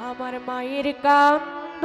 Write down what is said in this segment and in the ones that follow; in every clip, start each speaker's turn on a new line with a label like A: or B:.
A: আমার মায়ের কান্দ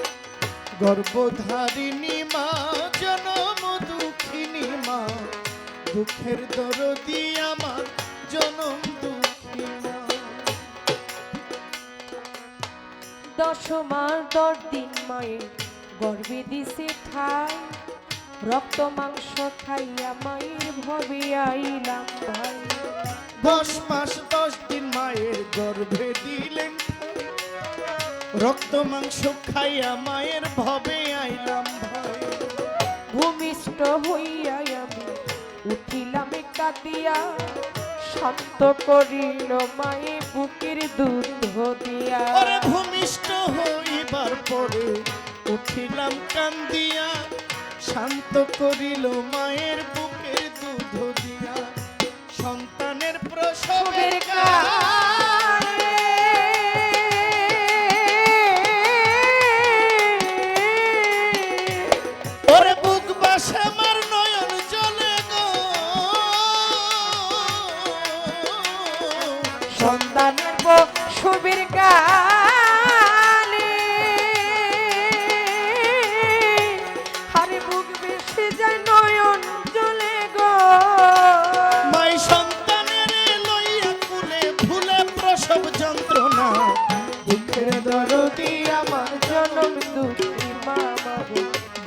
A: গর্ভধারিণী মা জনম দুঃখিনী মা দুঃখের দরদি আমার জনম দুঃখী মা
B: দশ দশ দিন মায়ের গর্বে দিছে ঠাই রক্ত মাংস খাইয়া মায়ের ভবে আইলাম ভাই
A: দশ মাস দশ দিন মায়ের গর্ভে দিলেন। রক্ত মাংস খাইয়া মায়ের ভবে আইলাম ভাই
B: ভূমিষ্ঠ হইয়া আমি উঠিলাম কাঁদিয়া শান্ত করিল মায়ে বুকের দুধ দিয়া।
A: ভূমিষ্ঠ হইবার পরে উঠিলাম কান্দিয়া শান্ত করিল মায়ের বুকের দুধ দিয়া। সন্তানের প্রসবের
B: সবের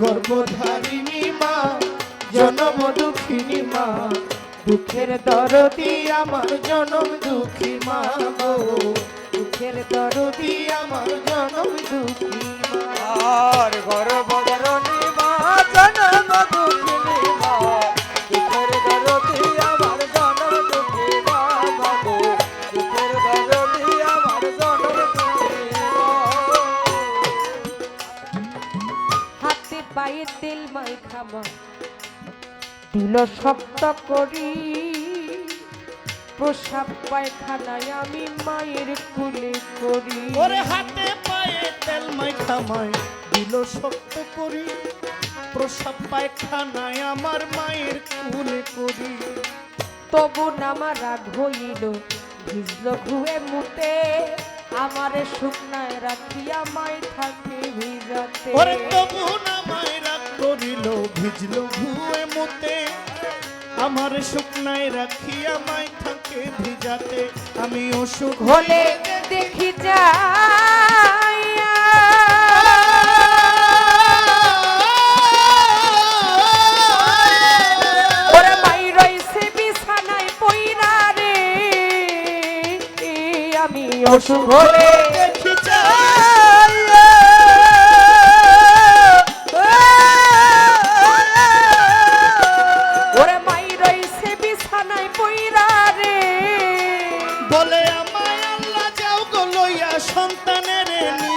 A: গর্ভধারিণী মা, জনম দুঃখিনী মা,
B: দুঃখের দরদি
A: আমার জনম দুঃখী মা গো।
B: দুঃখের দরদি
A: আমার জনম
B: দুঃখী মা।
C: আর গর্ভধারণী মা, জনম
B: দিল করি প্রসাব পায়খানায় আমি মায়ের কুলে করি
A: ওরে হাতে পায়ে তেল মাইখামাই দিল শক্ত করি প্রসাব পায়খানায় আমার মায়ের কুলে করি
B: তবু নামার রাগ হইল ভিজল ঘুয়ে মুতে আমারে শুকনায় রাখিয়া মাই থাকে ভিজাতে।
A: ওরে তবু না মায়েরা করিল ভিজল ভুয়ে মতে আমার শুকনায় রাখিয়া মাই থাকে ভিজাতে আমি অসুখ
B: হলে দেখি আমি অসুখ হলে
A: দেখি
B: ওরে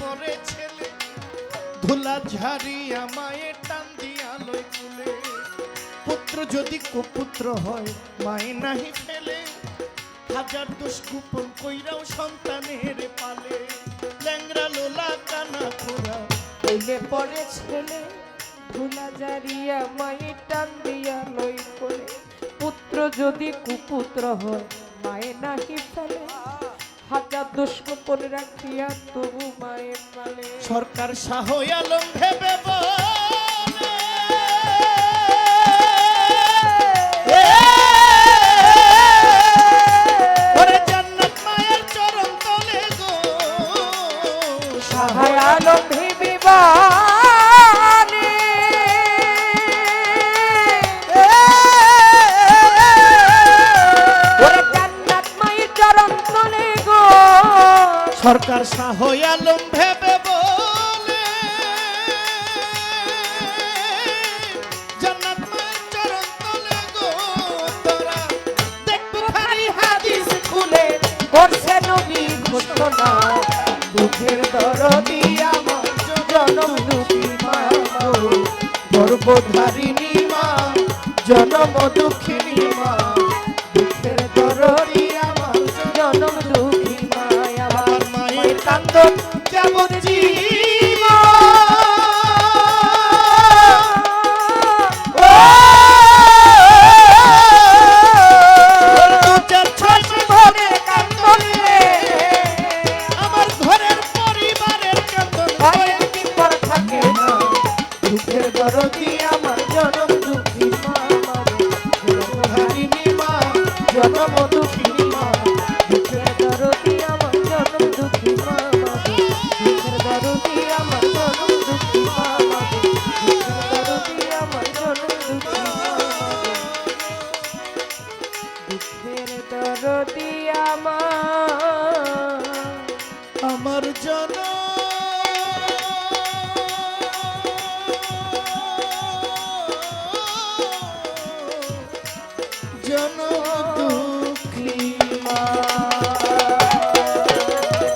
A: পরে ছেলে, ধুলা ঝাড়িয়া মায়ে টান দিয়া লই কুলে পুত্র যদি কুপুত্র হয়, মায়ে নাহি ফেলে। হাজার দোষ কুপন কইরাও সন্তানের পালে। ল্যাংরা লোলা, কানা খোরা
B: হইলে পরে ছেলে, ধুলা জারিয়া মায়ে টান দিয়া লই করে পুত্র যদি কুপুত্র হয়, মায়ে নাহি ফেলে। হাজার দুষ্কোপন রাখিয়া তবু মায়ের পালে।
A: সরকার শাহ আলম ভেবে
B: আলম ভিবিবানি
A: গর্ভধারিণী মা জনম দুঃখিনী
B: আমার
A: আমার জনম